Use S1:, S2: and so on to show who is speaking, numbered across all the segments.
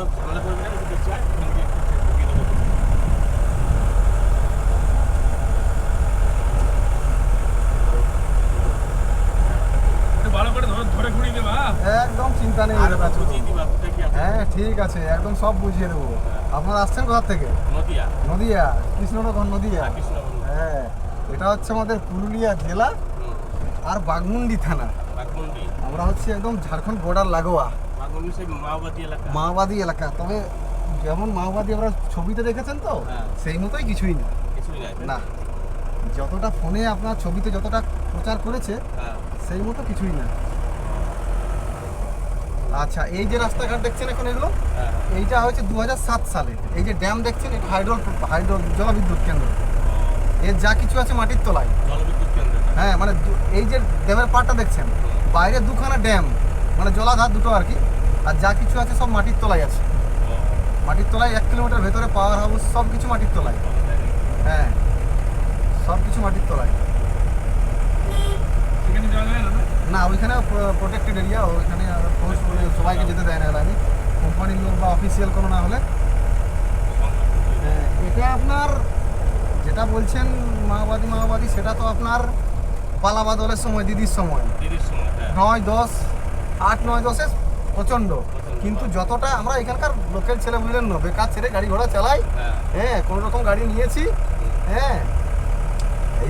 S1: ওগুলো করবে না
S2: একদম চিন্তা নেই। হ্যাঁ ঠিক আছে একদম সব বুঝিয়ে দেবো। আপনারা আসছেন কোথা থেকে?
S1: নদিয়া।
S2: নদিয়া কৃষ্ণনগর নদিয়া? হ্যাঁ এটা হচ্ছে আমাদের পুরুলিয়া জেলা আর বাগমুন্ডি থানা। আমরা হচ্ছে একদম ঝাড়খণ্ড বর্ডার লাগোয়া।
S1: মাওবাদী এলাকা?
S2: মাওবাদী এলাকা তবে যেমন মাওবাদী আমরা ছবিতে দেখেছেন তো
S1: হ্যাঁ।
S2: সেই মতোই কিছুই না। না যতটা ফোনে আপনার ছবিতে যতটা প্রচার করেছে
S1: হ্যাঁ।
S2: সেই মতো কিছুই না। আচ্ছা এই যে রাস্তাঘাট দেখছেন এখন এগুলো
S1: হ্যাঁ।
S2: এইটা হয়েছে দু হাজার সাত সালে। এই যে ড্যাম দেখছেন এটা হাইড্রোল হাইড্রো জলবিদ্যুৎ কেন্দ্র। এর যা কিছু আছে মাটির তলায়।
S1: জলবিদ্যুৎ কেন্দ্র
S2: হ্যাঁ মানে এই যে ড্যামের পাড়টা দেখছেন বাইরে দুখানা ড্যাম মানে জলাধার দুটো আর কি। আর যা কিছু আছে সব মাটির তলায় আছে। মাটির তলায় এক কিলোমিটার ভেতরে পাওয়ার হাউস সব কিছু মাটির তলায়। হ্যাঁ সব কিছু মাটির তলায়।
S3: না
S2: ওইখানে প্রোটেক্টেড এরিয়া ওইখানে আর সবাইকে যেতে দেয় না এলাকায় কোম্পানির লোক বা অফিসিয়াল কোনো না হলে। হ্যাঁ, এটা আপনার যেটা বলছেন মাওবাদী মাওবাদী সেটা তো আপনার পালা বাদলের সময় দিদির সময়।
S1: দিদির সময় হ্যাঁ।
S2: নয় দশ আট নয় দশে প্রচণ্ড। কিন্তু যতটা আমরা এখানকার লোকের ছেলে বুঝলেন না বেকার ছেড়ে গাড়ি ঘোড়া চালাই
S1: হ্যাঁ।
S2: হ্যাঁ কোনো রকম গাড়ি নিয়েছি হ্যাঁ।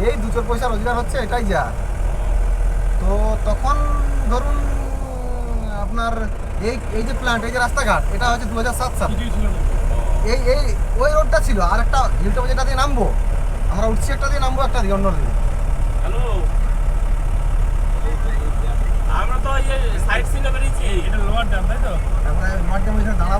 S2: এই দু চার পয়সা রোজগার হচ্ছে এটাই যা। তো তখন ধরুন আপনার এই এই যে প্ল্যান্ট এই যে রাস্তাঘাট এটা হচ্ছে দু হাজার সাত সাল। এই এই ওই রোডটা ছিল। আর একটা হিলটপ যেটা দিয়ে নামবো আমরা উঠছি একটা দিয়ে নামবো একটা দিয়ে অন্য দিয়ে
S1: হ্যালো আমরা তো এই সাইড সিনে বেরিয়েছি
S3: এটা লোয়ার ড্যাম তাই তো
S2: তারপরে মাঠ যেমন এখানে দাঁড়াবো
S1: এই
S2: সেইখান থেকে
S1: মা, খেয়াল নেই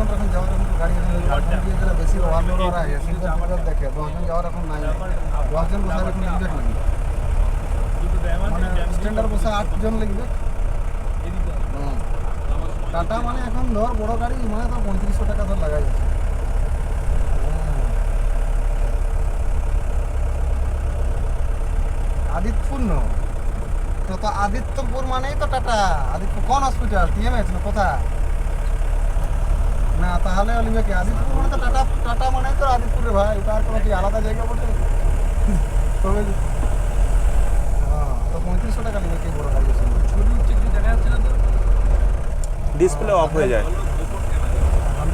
S2: দশজন এখন যাওয়ার এখন গাড়ি এখন আটজন দিয়ে গেলে বেশি ওভারলোড ওরা সিঙ্গেল দেখে দশজন যাওয়ার এখন নাই। দশজন এখন
S3: আছে
S2: মানে স্ট্যান্ডার্ড বসে আটজন টাটা মানে এখন ধর বড় গাড়ি মানে তো পঁয়ত্রিশশো টাকা ধর যাচ্ছে আদিত্যপুর ন তো আদিত্যপুর মানেই তো টাটা। আদিত্যপুর কোন হসপিটাল টিএমএচ না কোথায়? না তাহলে লিখবে কি আদিত্যপুর মানে তো টাটা টাটা মানে তো আদিত্যপুরে ভাই। ওটা আর কোনো কি আলাদা জায়গা বলতে তবে হ্যাঁ তো পঁয়ত্রিশশো টাকা লিখবে কি বড় গাড়ি আছে।
S3: ছবি উঠছে কিছু দেখা যাচ্ছে না তো?
S4: ডিসপ্লে অফ হয়ে যায়।
S2: আমি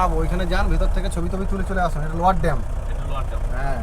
S2: খারাপ ওইখানে যান ভেতর থেকে ছবি টবি তুলে চলে আসুন এটা লোয়ার ড্যাম।
S1: এটা লোয়ার ড্যাম।
S2: হ্যাঁ।